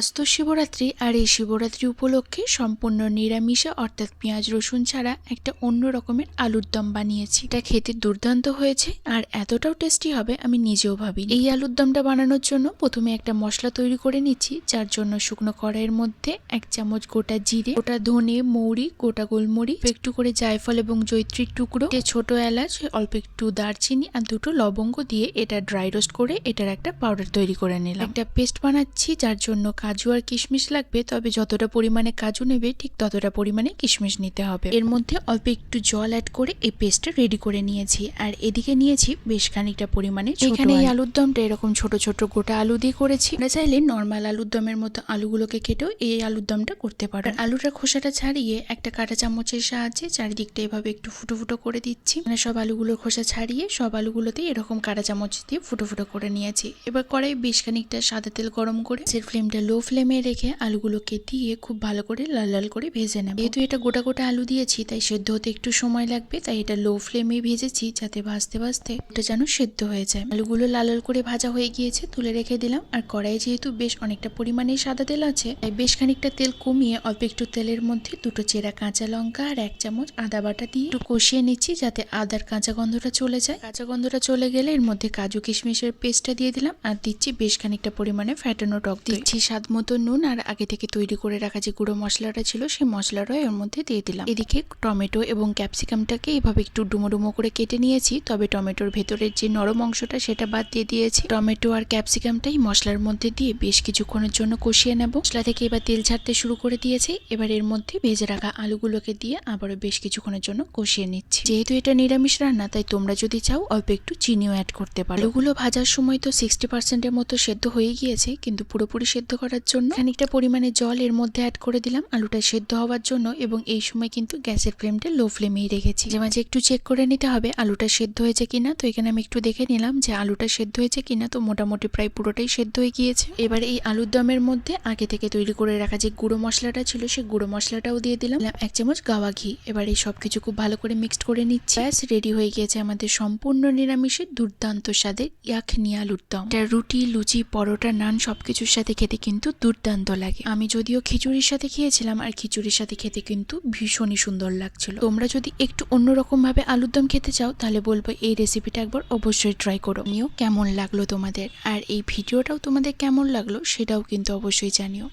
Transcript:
আজ তো শিবরাত্রি আর এই শিবরাত্রি উপলক্ষে সম্পূর্ণ নিরামিষে, অর্থাৎ পেঁয়াজ রসুন ছাড়া একটা অন্য রকমের আলুর দম বানিয়েছি। এটা খেতে দুর্দান্ত হয়েছে আর এতটাও টেস্টি হবে আমি নিজেও ভাবি এই আলুর দমটা বানানোর জন্য প্রথমে একটা মশলা তৈরি করে নিচ্ছি, যার জন্য শুকনো কড়াইয়ের মধ্যে এক চামচ গোটা জিরে, গোটা ধনে, মৌরি, গোটা গোলমরিচ, একটু করে জায়ফল এবং জৈত্রীর টুকরো ছোট এলাচ, অল্প একটু দারচিনি আর দুটো লবঙ্গ দিয়ে এটা ড্রাই রোস্ট করে এটার একটা পাউডার তৈরি করে নিলাম। একটা পেস্ট বানাচ্ছি, যার জন্য কাজু আর কিশমিশ লাগবে তবে যতটা পরিমাণে কাজু নেবে ঠিক ততটা পরিমাণে কিশমিশ নিতে হবে। এর মধ্যে অল্প একটু জল অ্যাড করে এই পেস্টটা রেডি করে নিয়েছি। আর এদিকে নিয়েছি বেশ খানিকটা পরিমাণে এখানে এই আলুর দমটা এরকম ছোট ছোট গোটা আলু দিয়ে করেছি। আমরা চাইলে নর্মাল আলুর দমের মতো আলুগুলোকে কেটেও এই আলুর দমটা করতে পারো। আর আলুটার খোসাটা ছাড়িয়ে একটা কাঁটা চামচের সাহায্যে চারিদিকটা এভাবে একটু ফুটো ফুটো করে দিচ্ছি। মানে সব আলুগুলোর খোসা ছাড়িয়ে সব আলুগুলোতে এরকম কাঁটা চামচ দিয়ে ফুটো ফুটো করে নিয়েছি। এবার কড়াই বেশ খানিকটা সাদা তেল গরম করে ফ্লেমটা লো ফ্লেমে রেখে আলুগুলোকে দিয়ে খুব ভালো করে লাল লাল করে ভেজে নেব। যেহেতু এটা গোটা গোটা আলু দিয়েছি, তাই সেদ্ধ হতে একটু সময় লাগবে। তাই এটা লো ফ্লেমে ভেজেছি যাতে ভাজতে ভাজতে ওটা যেন সেদ্ধ হয়ে যায়। আলুগুলো লাল লাল করে ভাজা হয়ে গিয়েছে, তুলে রেখে দিলাম। আর কড়াই যেহেতু বেশ অনেকটা পরিমাণে সাদা তেল আছে, তাই বেশ খানিকটা তেল কমিয়ে অল্প একটু তেলের মধ্যে দুটো চেরা কাঁচা লঙ্কা আর এক চামচ আদা বাটা দিয়ে একটু কষিয়ে নিচ্ছি যাতে আদার কাঁচা গন্ধটা চলে যায়। কাঁচা গন্ধটা চলে গেলে এর মধ্যে কাজু কিশমিশের পেস্টটা দিয়ে দিলাম। আর দিচ্ছি বেশ খানিকটা পরিমাণে ফ্যাটানো টক। দিচ্ছি স্বাদ মতো নুন আর আগে থেকে তৈরি করে রাখা যে গুঁড়ো মশলাটা ছিল সেই মশলাটাও এর মধ্যে দিয়ে দিলাম। এদিকে টমেটো এবং ক্যাপসিকামটাকে এইভাবে একটু ডুমো ডুমো করে কেটে নিয়েছি, তবে টমেটোর ভেতরের যে নরম অংশটা সেটা বাদ দিয়ে দিয়েছি। টমেটো আর ক্যাপসিকামটাই মশলার মধ্যে দিয়ে বেশ কিছুক্ষণের জন্য কষিয়ে নেব। মশলা থেকে এবার তেল ছাড়তে শুরু করে দিয়েছি। এবার এর মধ্যে ভেজে রাখা আলুগুলোকে দিয়ে আবারও বেশ কিছুক্ষণের জন্য কষিয়ে নিচ্ছি। যেহেতু এটা নিরামিষ রান্না, তাই তোমরা যদি চাও অল্প একটু চিনিও অ্যাড করতে পারো। আলুগুলো ভাজার সময় তো সিক্সটি পার্সেন্টের মতো সেদ্ধ হয়ে গিয়েছে, কিন্তু পুরোপুরি সেদ্ধ করার জন্য খানিকটা পরিমাণে জল এর মধ্যে অ্যাড করে দিলাম আলুটা সেদ্ধ হওয়ার জন্য এবং এই সময় কিন্তু গ্যাসের ফ্লেমটা লো ফ্লেমেই রেখেছি। যে মাঝে একটু চেক করে নিতে হবে আলুটা সেদ্ধ হয়েছে কিনা। তো এখানে আমি একটু দেখে নিলাম যে আলুটা সেদ্ধ হয়েছে কিনা। তো মোটামুটি প্রায় পুরোটাই সেদ্ধ হয়ে গিয়েছে। এবার এই আলুর দমের মধ্যে আগে থেকে তৈরি করে রাখা যে গুঁড়ো মশলাটা ছিল সেই গুঁড়ো মশলাটাও দিয়ে দিলাম। এক চামচ গাওয়া ঘি। এবার এই সবকিছু খুব ভালো করে মিক্সড করে নিচ্ছি। ব্যাস রেডি হয়ে গিয়েছে আমাদের সম্পূর্ণ নিরামিষের দুর্দান্ত স্বাদের ইয়াখনি আলুর দম। এটা রুটি, লুচি, পরোটা, নান সবকিছুর সাথে খেতে কিন্তু দুর্দান্ত লাগে। আমি যদিও খিচুড়ির সাথে খেয়েছিলাম, আর খিচুড়ির সাথে খেতে কিন্তু ভীষণই সুন্দর লাগছিল। তোমরা যদি একটু অন্যরকম ভাবে আলুর দম খেতে চাও, তাহলে বলব এই রেসিপিটা একবার অবশ্যই ট্রাই করো। নিও কেমন লাগল তোমাদের? আর এই ভিডিওটাও তোমাদের কেমন লাগল, সেটাও কিন্তু অবশ্যই জানিও।